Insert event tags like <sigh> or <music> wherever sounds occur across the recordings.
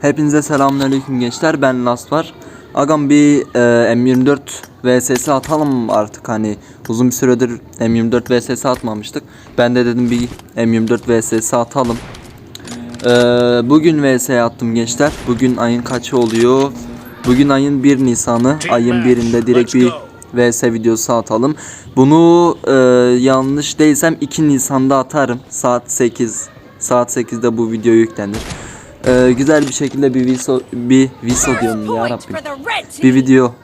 Hepinize selamünaleyküm gençler. Ben Last var. Agam bir e, M24 VSS atalım artık hani uzun bir süredir M24 VSS atmamıştık. Ben de dedim bir M24 VSS atalım. E, bugün VS attım gençler. Bugün ayın kaçı oluyor? Bugün ayın 1 Nisan'ı. Ayın birinde direkt bir VS videosu atalım. Bunu e, yanlış değilsem 2 Nisan'da atarım. Saat 8. Saat 8'de bu video yüklenir. E, güzel bir şekilde bir video bir video diyorum ya Rabbim. Bir video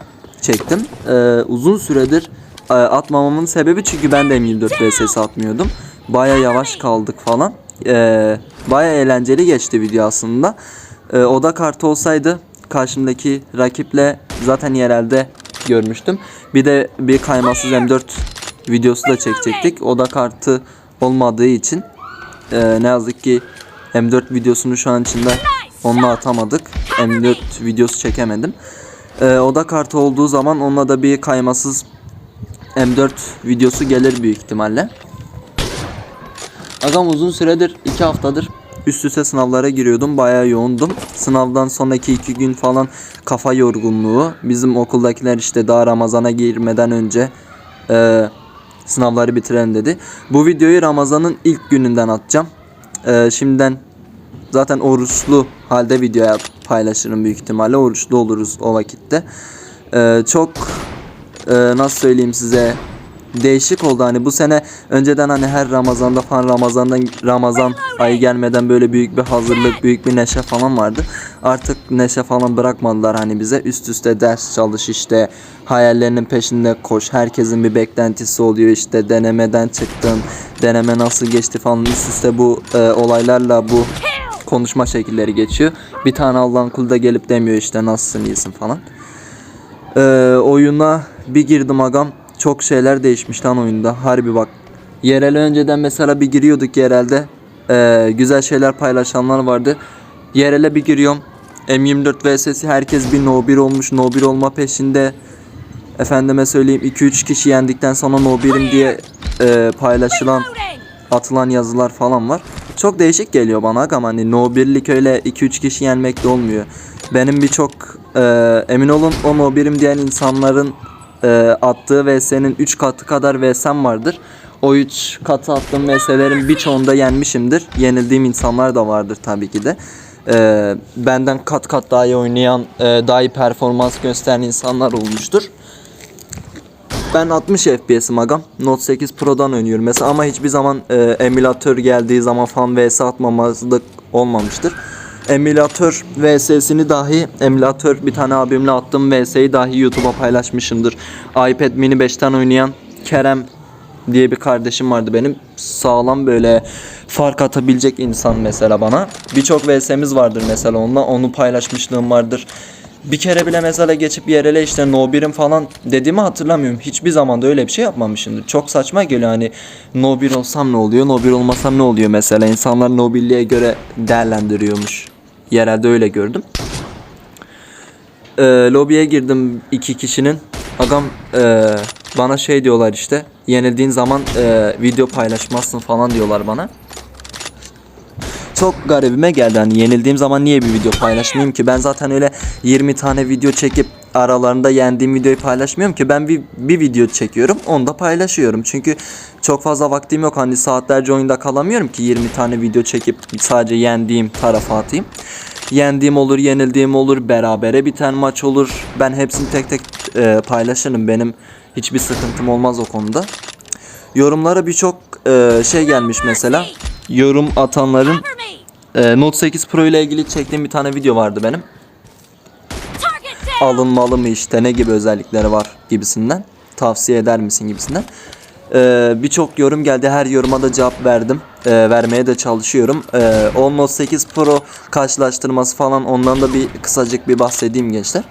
çektim. E, uzun süredir e, atmamamın sebebi çünkü ben de M24 VSS atmıyordum. Baya yavaş kaldık falan. E, Baya eğlenceli geçti video aslında. E, oda kartı olsaydı karşımdaki rakiple zaten yerelde görmüştüm. Bir de bir kaymasız M4 videosu da çekecektik. Oda kartı olmadığı için e, ne yazık ki M4 videosunu şu an içinde onunla atamadık. M4 videosu çekemedim. E, oda kartı olduğu zaman onunla da bir kaymasız M4 videosu gelir büyük ihtimalle. Agam uzun süredir 2 haftadır üst üste sınavlara giriyordum. Bayağı yoğundum. Sınavdan sonraki 2 gün falan kafa yorgunluğu. Bizim okuldakiler işte daha Ramazan'a girmeden önce e, sınavları bitirelim dedi. Bu videoyu Ramazan'ın ilk gününden atacağım. E, şimdiden zaten oruçlu halde videoya paylaşırım büyük ihtimalle. Oruçlu oluruz o vakitte. E, çok e, nasıl söyleyeyim size değişik oldu hani bu sene önceden hani her Ramazan'da falan Ramazan'dan Ramazan ayı gelmeden böyle büyük bir hazırlık, büyük bir neşe falan vardı. Artık neşe falan bırakmadılar hani bize. Üst üste ders çalış işte hayallerinin peşinde koş. Herkesin bir beklentisi oluyor işte denemeden çıktım. Deneme nasıl geçti falan üst üste bu e, olaylarla bu konuşma şekilleri geçiyor. Bir tane Allah'ın kulu da gelip demiyor işte nasılsın iyisin falan. Ee, oyuna bir girdim agam. Çok şeyler değişmiş lan oyunda. Harbi bak. Yerel önceden mesela bir giriyorduk yerelde. Ee, güzel şeyler paylaşanlar vardı. Yerele bir giriyorum. M24 VS'si herkes bir no 1 olmuş. No 1 olma peşinde. Efendime söyleyeyim 2-3 kişi yendikten sonra no 1'im diye e, paylaşılan atılan yazılar falan var. Çok değişik geliyor bana agam hani no birlik öyle 2-3 kişi yenmek de olmuyor. Benim birçok e, emin olun o no birim diyen insanların e, attığı VS'nin 3 katı kadar VS'm vardır. O 3 katı attığım VS'lerin birçoğunda yenmişimdir. Yenildiğim insanlar da vardır tabii ki de. E, benden kat kat daha iyi oynayan, e, daha iyi performans gösteren insanlar olmuştur. Ben 60 FPS'im agam. Note 8 Pro'dan oynuyorum mesela ama hiçbir zaman e, emülatör geldiği zaman falan VS atmamazlık olmamıştır. Emülatör VS'sini dahi emülatör bir tane abimle attım VS'yi dahi YouTube'a paylaşmışımdır. iPad mini 5'ten oynayan Kerem diye bir kardeşim vardı benim. Sağlam böyle fark atabilecek insan mesela bana. Birçok VS'miz vardır mesela onunla. Onu paylaşmışlığım vardır. Bir kere bile mesela geçip yerele işte no birim falan dediğimi hatırlamıyorum. Hiçbir zaman da öyle bir şey yapmamışımdır. Çok saçma geliyor hani no bir olsam ne oluyor, no bir olmasam ne oluyor mesela. İnsanlar no birliğe göre değerlendiriyormuş. Yerelde öyle gördüm. Ee, lobiye girdim iki kişinin. Agam ee, bana şey diyorlar işte. Yenildiğin zaman ee, video paylaşmazsın falan diyorlar bana çok garibime geldi. Hani yenildiğim zaman niye bir video paylaşmayayım ki? Ben zaten öyle 20 tane video çekip aralarında yendiğim videoyu paylaşmıyorum ki. Ben bir, bir video çekiyorum onu da paylaşıyorum. Çünkü çok fazla vaktim yok. Hani saatlerce oyunda kalamıyorum ki 20 tane video çekip sadece yendiğim tarafa atayım. Yendiğim olur yenildiğim olur berabere biten maç olur. Ben hepsini tek tek e, paylaşırım. Benim hiçbir sıkıntım olmaz o konuda. Yorumlara birçok e, şey gelmiş mesela. Yorum atanların e, Note 8 Pro ile ilgili çektiğim bir tane video vardı benim. Alınmalı mı işte ne gibi özellikleri var gibisinden. Tavsiye eder misin gibisinden. E, Birçok yorum geldi. Her yoruma da cevap verdim. E, vermeye de çalışıyorum. E, o Note 8 Pro karşılaştırması falan ondan da bir kısacık bir bahsedeyim gençler.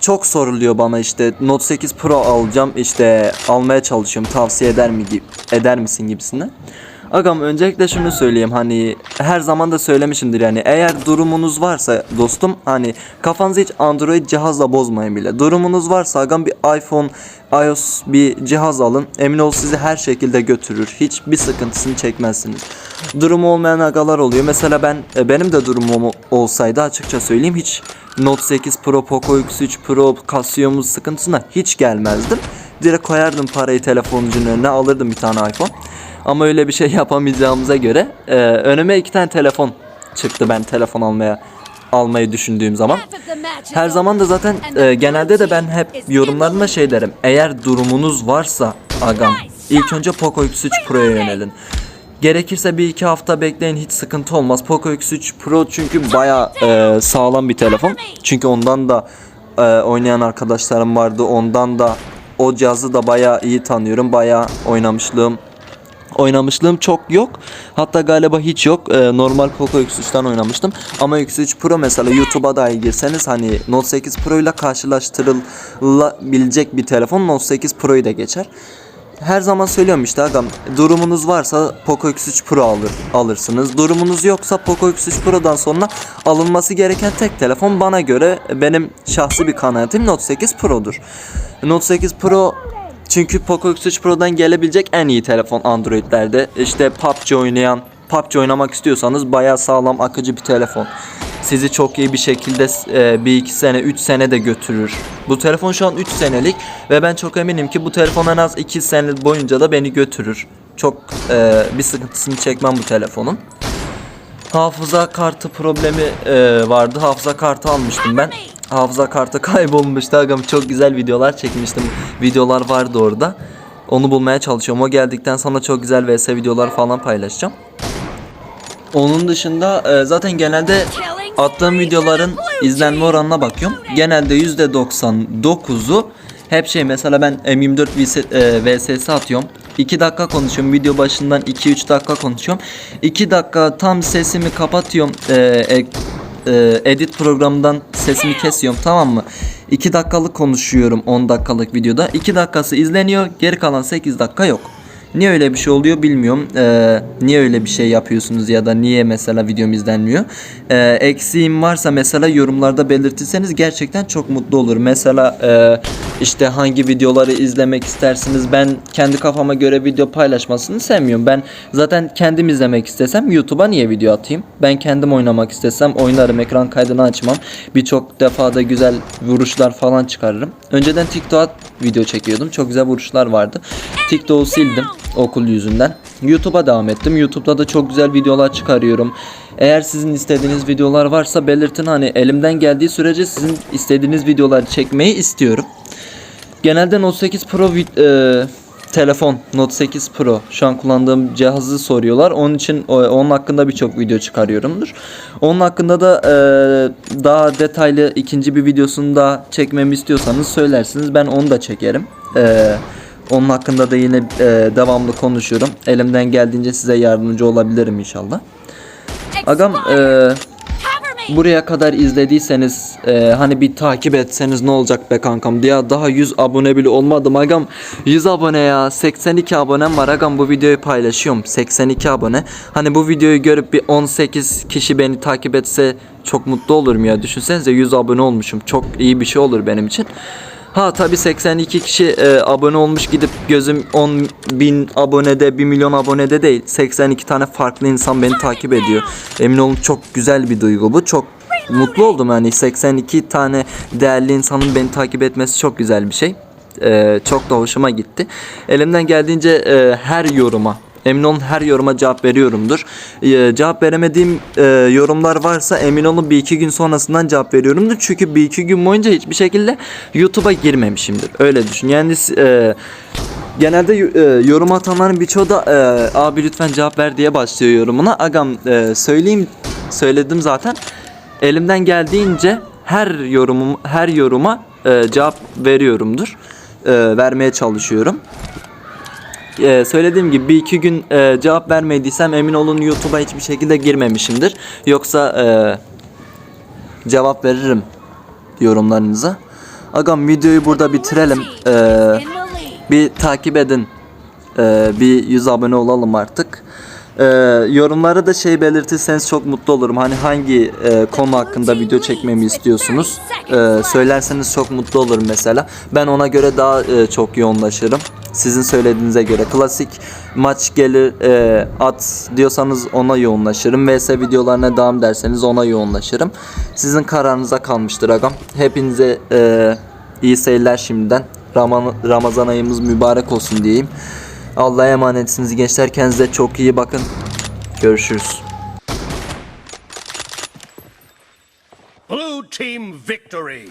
Çok soruluyor bana işte Note 8 Pro alacağım işte almaya çalışıyorum tavsiye eder mi eder misin gibisinden. Agam öncelikle şunu söyleyeyim hani her zaman da söylemişimdir yani eğer durumunuz varsa dostum hani kafanızı hiç Android cihazla bozmayın bile. Durumunuz varsa agam bir iPhone, iOS bir cihaz alın. Emin ol sizi her şekilde götürür. Hiçbir sıkıntısını çekmezsiniz. Durumu olmayan agalar oluyor. Mesela ben e, benim de durumum olsaydı açıkça söyleyeyim hiç Note 8 Pro, Poco X3 Pro, Casio'muz sıkıntısına hiç gelmezdim. Direkt koyardım parayı telefonucunun önüne alırdım bir tane iPhone. Ama öyle bir şey <laughs> yapamayacağımıza göre e, önüme iki tane telefon çıktı ben telefon almaya almayı düşündüğüm zaman. Her zaman da zaten e, genelde de ben hep yorumlarıma şey derim. Eğer durumunuz varsa agam ilk önce Poco X3 Pro'ya yönelin. Gerekirse bir iki hafta bekleyin hiç sıkıntı olmaz. Poco X3 Pro çünkü baya e, sağlam bir telefon. Çünkü ondan da e, oynayan arkadaşlarım vardı. Ondan da o cihazı da baya iyi tanıyorum. Baya oynamışlığım oynamışlığım çok yok. Hatta galiba hiç yok. Ee, normal Poco X3'ten oynamıştım. Ama X3 Pro mesela YouTube'a dahi girseniz hani Note 8 Pro ile karşılaştırılabilecek bir telefon Note 8 Pro'yu da geçer. Her zaman söylüyorum işte agam durumunuz varsa Poco X3 Pro alır, alırsınız. Durumunuz yoksa Poco X3 Pro'dan sonra alınması gereken tek telefon bana göre benim şahsi bir kanaatim Note 8 Pro'dur. Note 8 Pro çünkü Poco X3 Pro'dan gelebilecek en iyi telefon Android'lerde. İşte PUBG oynayan, PUBG oynamak istiyorsanız bayağı sağlam akıcı bir telefon. Sizi çok iyi bir şekilde e, bir iki sene, 3 sene de götürür. Bu telefon şu an 3 senelik ve ben çok eminim ki bu telefon en az 2 sene boyunca da beni götürür. Çok e, bir sıkıntısını çekmem bu telefonun. Hafıza kartı problemi e, vardı. Hafıza kartı almıştım ben. Hafıza kartı <laughs> kaybolmuştu. Agam çok güzel videolar çekmiştim. Videolar vardı orada. Onu bulmaya çalışıyorum. O geldikten sonra çok güzel vs videolar falan paylaşacağım. Onun dışında e, zaten genelde attığım videoların izlenme oranına bakıyorum. Genelde %99'u hep şey mesela ben M24 VS, e, VSS atıyorum. 2 dakika konuşuyorum. Video başından 2-3 dakika konuşuyorum. 2 dakika tam sesimi kapatıyorum. E, e, e, edit programından sesimi kesiyorum tamam mı? 2 dakikalık konuşuyorum 10 dakikalık videoda. 2 dakikası izleniyor. Geri kalan 8 dakika yok. Niye öyle bir şey oluyor bilmiyorum. Ee, niye öyle bir şey yapıyorsunuz ya da niye mesela videom izlenmiyor. Ee, eksiğim varsa mesela yorumlarda belirtirseniz gerçekten çok mutlu olur. Mesela e, işte hangi videoları izlemek istersiniz. Ben kendi kafama göre video paylaşmasını sevmiyorum. Ben zaten kendim izlemek istesem YouTube'a niye video atayım? Ben kendim oynamak istesem oynarım. Ekran kaydını açmam. Birçok defada güzel vuruşlar falan çıkarırım. Önceden TikTok'a video çekiyordum. Çok güzel vuruşlar vardı. TikTok'u sildim okul yüzünden. YouTube'a devam ettim. YouTube'da da çok güzel videolar çıkarıyorum. Eğer sizin istediğiniz videolar varsa belirtin hani elimden geldiği sürece sizin istediğiniz videoları çekmeyi istiyorum. Genelde Note 8 Pro e, telefon Note 8 Pro şu an kullandığım cihazı soruyorlar. Onun için onun hakkında birçok video çıkarıyorumdur. Onun hakkında da e, daha detaylı ikinci bir videosunu da çekmemi istiyorsanız söylersiniz. Ben onu da çekerim. E, onun hakkında da yine e, devamlı konuşuyorum. Elimden geldiğince size yardımcı olabilirim inşallah. Agam e, buraya kadar izlediyseniz e, hani bir takip etseniz ne olacak be kankam? Diye daha 100 abone bile olmadım agam. 100 abone ya 82 abonem var agam. Bu videoyu paylaşıyorum 82 abone. Hani bu videoyu görüp bir 18 kişi beni takip etse çok mutlu olurum ya. Düşünsenize 100 abone olmuşum. Çok iyi bir şey olur benim için Ha tabi 82 kişi e, abone olmuş gidip gözüm 10 bin abonede 1 milyon abonede değil 82 tane farklı insan beni takip ediyor. Emin olun çok güzel bir duygu bu çok mutlu oldum yani 82 tane değerli insanın beni takip etmesi çok güzel bir şey. E, çok da hoşuma gitti. Elimden geldiğince e, her yoruma Emin olun her yoruma cevap veriyorumdur. Ee, cevap veremediğim e, yorumlar varsa emin olun bir iki gün sonrasından cevap veriyorumdur. Çünkü bir iki gün boyunca hiçbir şekilde YouTube'a girmemişimdir. Öyle düşün. Yani e, genelde e, yorum atanların birçoğu da e, abi lütfen cevap ver diye başlıyor yorumuna. Agam e, söyleyeyim söyledim zaten. Elimden geldiğince her yorumum her yoruma e, cevap veriyorumdur. E, vermeye çalışıyorum. Ee, söylediğim gibi bir iki gün e, cevap vermediysem emin olun YouTube'a hiçbir şekilde girmemişimdir. Yoksa e, cevap veririm yorumlarınıza. Agam videoyu burada bitirelim. Ee, bir takip edin. Ee, bir 100 abone olalım artık. Ee, yorumlara da şey belirtirseniz çok mutlu olurum. Hani hangi e, konu hakkında video çekmemi istiyorsunuz? Ee, söylerseniz çok mutlu olurum mesela. Ben ona göre daha e, çok yoğunlaşırım. Sizin söylediğinize göre klasik maç gelir e, at diyorsanız ona yoğunlaşırım. VS videolarına devam derseniz ona yoğunlaşırım. Sizin kararınıza kalmıştır agam. Hepinize e, iyi seyirler şimdiden. Raman, Ramazan ayımız mübarek olsun diyeyim. Allah'a emanetsiniz gençler. Kendinize çok iyi bakın. Görüşürüz. Blue team victory.